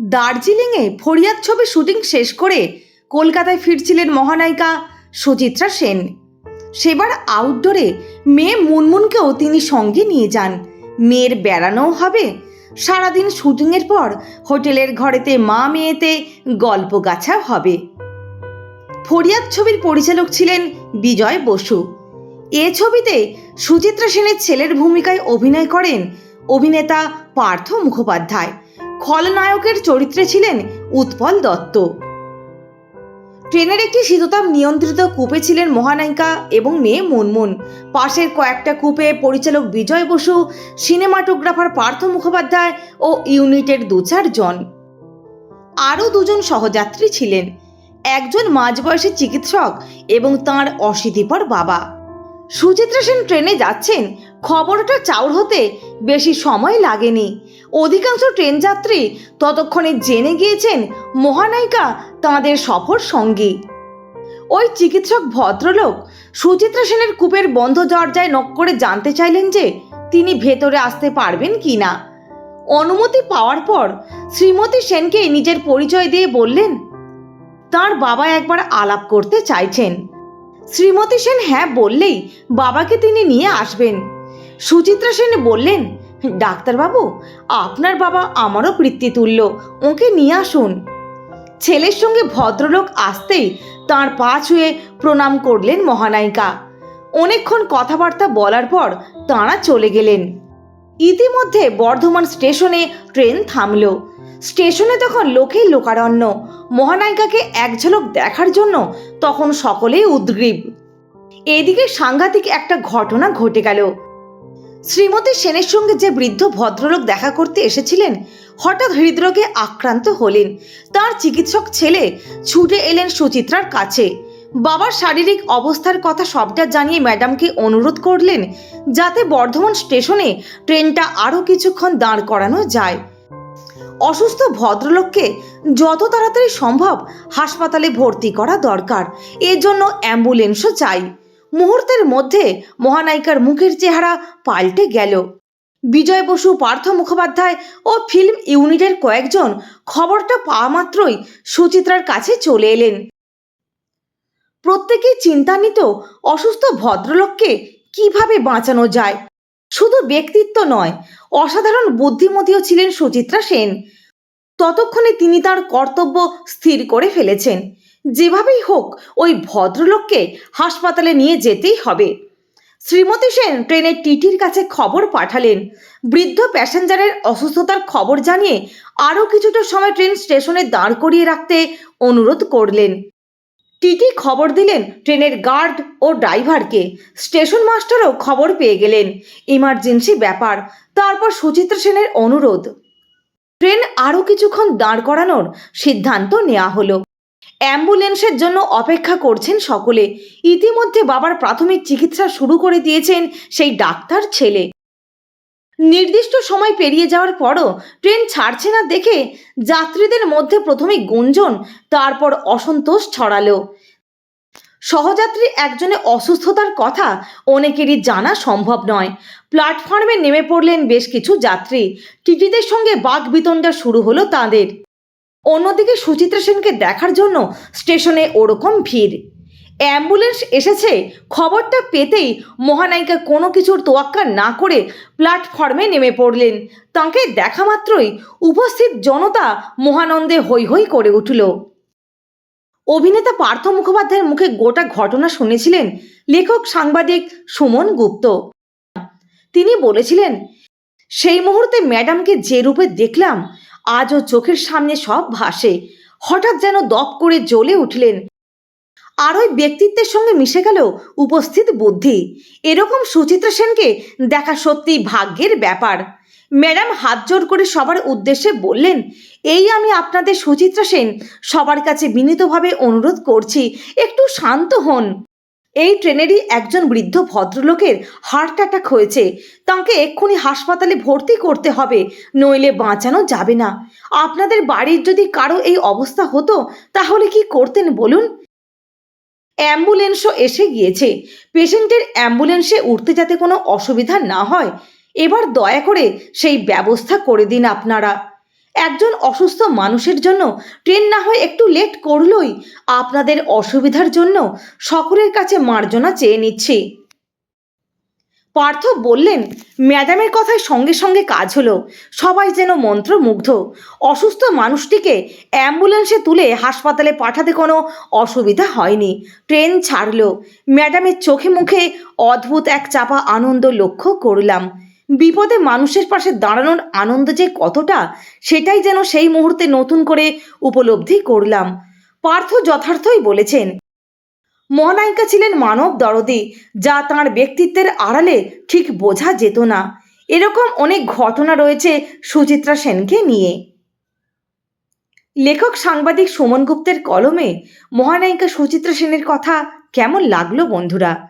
দার্জিলিংয়ে ফরিয়াদ ছবি শুটিং শেষ করে কলকাতায় ফিরছিলেন মহানায়িকা সুচিত্রা সেন। সেবার আউটডোরে মেয়ে মুনমুনকেও তিনি সঙ্গে নিয়ে যান। মেয়ের বেড়ানোও হবে। সারাদিন শুটিংয়ের পর হোটেলের ঘরেতে মা মেয়েতে গল্প গাছা হবে। ফরিয়াদ ছবির পরিচালক ছিলেন বিজয় বসু। এ ছবিতে সুচিত্রা সেনের ছেলের ভূমিকায় অভিনয় করেন অভিনেতা পার্থ মুখোপাধ্যায়। খলনায়কের চরিত্রে ছিলেন উৎপল দত্ত। ট্রেনের একটি শীততাপ নিয়ন্ত্রিত কূপে ছিলেন মহানায়িকা এবং মেয়ে মুনমুন। পাশের কয়েকটা কূপে পরিচালক বিজয় বসু, সিনেমাটোগ্রাফার পার্থ মুখোপাধ্যায় ও ইউনিটের দু চারজন আরও দুজন সহযাত্রী ছিলেন। একজন মাঝবয়সী চিকিৎসক এবং তাঁর অশীতিপর বাবা। সুচিত্রা সেন ট্রেনে যাচ্ছেন, খবরটা চাউর হতে বেশি সময় লাগেনি। অধিকাংশ ট্রেন যাত্রী ততক্ষণে জেনে গিয়েছেন মহানায়িকা তাঁদের সফর সঙ্গী। ওই চিকিৎসক ভদ্রলোক সুচিত্রা সেনের কূপের বন্ধ দরজায় নক করে জানতে চাইলেন যে তিনি ভেতরে আসতে পারবেন কি না। অনুমতি পাওয়ার পর শ্রীমতী সেনকে নিজের পরিচয় দিয়ে বললেন, তার বাবা একবার আলাপ করতে চাইছেন। শ্রীমতী সেন হ্যাঁ বললেই বাবাকে তিনি নিয়ে আসবেন। সুচিত্রা সেন বললেন ডাক্তারবাবু, আপনার বাবা আমারও পিতৃতুল্য ওকে নিয়ে আসুন। ছেলের সঙ্গে ভদ্রলোক আসতেই তাঁর পা ছুঁয়ে প্রণাম করলেন মহানায়িকা। অনেকক্ষণ কথাবার্তা বলার পর তাঁরা চলে গেলেন। ইতিমধ্যে বর্ধমান স্টেশনে ট্রেন থামল। স্টেশনে তখন লোকেই লোকারণ্য। মহানায়িকাকে এক ঝলক দেখার জন্য তখন সকলেই উদ্গ্রীব। এদিকে সাংঘাতিক একটা ঘটনা ঘটে গেল। শ্রীমতী সেনের সঙ্গে যে বৃদ্ধ ভদ্রলোক দেখা করতে এসেছিলেন, হঠাৎ হৃদরোগে আক্রান্ত হলেন। তার চিকিৎসক ছেলে ছুটে এলেন সুচিত্রার কাছে। বাবার শারীরিক অবস্থার কথা সবটা জানিয়ে ম্যাডামকে অনুরোধ করলেন, যাতে বর্ধমান স্টেশনে ট্রেনটা আরও কিছুক্ষণ দাঁড় করানো যায়। অসুস্থ ভদ্রলোককে যত তাড়াতাড়ি সম্ভব হাসপাতালে ভর্তি করা দরকার। এর জন্য অ্যাম্বুলেন্সও চাই। মুহূর্তের মধ্যে মহানায়িকার মুখের চেহারা পাল্টে গেল। বিজয় বসু, পার্থ মুখোপাধ্যায় ও ফিল্ম ইউনিটের কয়েকজন খবরটা পাওয়া মাত্রই সুচিত্রার কাছে চলে এলেন। প্রত্যেকেই চিন্তান্বিত, অসুস্থ ভদ্রলোককে কীভাবে বাঁচানো যায়? শুধু ব্যক্তিত্ব নয়, অসাধারণ বুদ্ধিমতীও ছিলেন সুচিত্রা সেন। ততক্ষণে তিনি তার কর্তব্য স্থির করে ফেলেছেন। যেভাবেই হোক, ওই ভদ্রলোককে হাসপাতালে নিয়ে যেতেই হবে। শ্রীমতী সেন ট্রেনের টিটির কাছে খবর পাঠালেন। বৃদ্ধ প্যাসেঞ্জারের অসুস্থতার খবর জানিয়ে আরও কিছুটা সময় ট্রেন স্টেশনে দাঁড় করিয়ে রাখতে অনুরোধ করলেন। টিটি খবর দিলেন ট্রেনের গার্ড ও ড্রাইভারকে। স্টেশন মাস্টারও খবর পেয়ে গেলেন। ইমার্জেন্সি ব্যাপার। তারপর সুচিত্রা সেনের অনুরোধ। ট্রেন আরও কিছুক্ষণ দাঁড় করানোর সিদ্ধান্ত নেওয়া হলো। অ্যাম্বুলেন্সের জন্য অপেক্ষা করছেন সকলে। ইতিমধ্যে বাবার প্রাথমিক চিকিৎসা শুরু করে দিয়েছেন সেই ডাক্তার ছেলে। নির্দিষ্ট সময় পেরিয়ে যাওয়ার পরও ট্রেন ছাড়ছে না দেখে যাত্রীদের মধ্যে প্রথমে গুঞ্জন, তারপর অসন্তোষ ছড়ালো। সহযাত্রী একজনে অসুস্থতার কথা অনেকেরই জানা সম্ভব নয়। প্ল্যাটফর্মে নেমে পড়লেন বেশ কিছু যাত্রী। টিটিদের সঙ্গে বাঘ বিতণ্ডা শুরু হলো তাদের। অন্যদিকে সুচিত্রা সেনকে দেখার জন্য স্টেশনে ওরকম ভিড়। অ্যাম্বুলেন্স এসেছে, খবরটা পেতেই মহানায়িকা কোনো কিছুর তোয়াক্কা না করে প্ল্যাটফর্মে নেমে পড়লেন। তাঁকে দেখা মাত্রই উপস্থিত জনতা মহানন্দে হৈ হৈ করে উঠল। অভিনেতা পার্থ মুখোপাধ্যায়ের মুখে গোটা ঘটনা শুনেছিলেন লেখক সাংবাদিক সুমন গুপ্ত। তিনি বলেছিলেন, সেই মুহূর্তে ম্যাডামকে যে রূপে দেখলাম আজও চোখের সামনে সব ভাসে। হঠাৎ যেন দপ করে জ্বলে উঠলেন। আর ওই ব্যক্তিত্বের সঙ্গে মিশে গেল উপস্থিত বুদ্ধি। এরকম সুচিত্রা সেনকে দেখা সত্যি ভাগ্যের ব্যাপার। ম্যাডাম হাত জোর করে সবার উদ্দেশ্যে বললেন, এই আমি আপনাদের সুচিত্রা সেন সবার কাছে বিনীতভাবে অনুরোধ করছি, একটু শান্ত হন। এই ট্রেনেরই একজন বৃদ্ধ ভদ্রলোকের হার্ট অ্যাটাক হয়েছে। তাকে এক্ষুনি হাসপাতালে ভর্তি করতে হবে, নইলে বাঁচানো যাবে না। আপনাদের বাড়ির যদি কারও এই অবস্থা হতো, তাহলে কি করতেন বলুন? অ্যাম্বুলেন্সও এসে গিয়েছে। পেশেন্টের অ্যাম্বুলেন্সে উঠতে যাতে কোনো অসুবিধা না হয়, এবার দয়া করে সেই ব্যবস্থা করে দিন আপনারা। একজন অসুস্থ মানুষের জন্য ট্রেন না হয় একটু লেট করলই। আপনাদের অসুবিধার জন্য সকলের কাছে মার্জনা চেয়ে নিচ্ছি। পার্থ বললেন, ম্যাডামের কথায় সঙ্গে সঙ্গে কাজ হলো। সবাই যেন মন্ত্রমুগ্ধ। অসুস্থ মানুষটিকে অ্যাম্বুলেন্সে তুলে হাসপাতালে পাঠাতে কোনো অসুবিধা হয়নি। ট্রেন ছাড়লো। ম্যাডামের চোখে মুখে অদ্ভুত এক চাপা আনন্দ লক্ষ্য করলাম। বিপদে মানুষের পাশে দাঁড়ানোর আনন্দ যে কতটা, সেটাই যেন সেই মুহূর্তে নতুন করে উপলব্ধি করলাম। পার্থ যথার্থই বলেছেন, মহানায়িকা ছিলেন মানব দরদি, যা তাঁর ব্যক্তিত্বের আড়ালে ঠিক বোঝা যেত না। এরকম অনেক ঘটনা রয়েছে সুচিত্রা সেনকে নিয়ে। লেখক সাংবাদিক সুমন গুপ্তের কলমে মহানায়িকা সুচিত্রা সেনের কথা কেমন লাগল বন্ধুরা?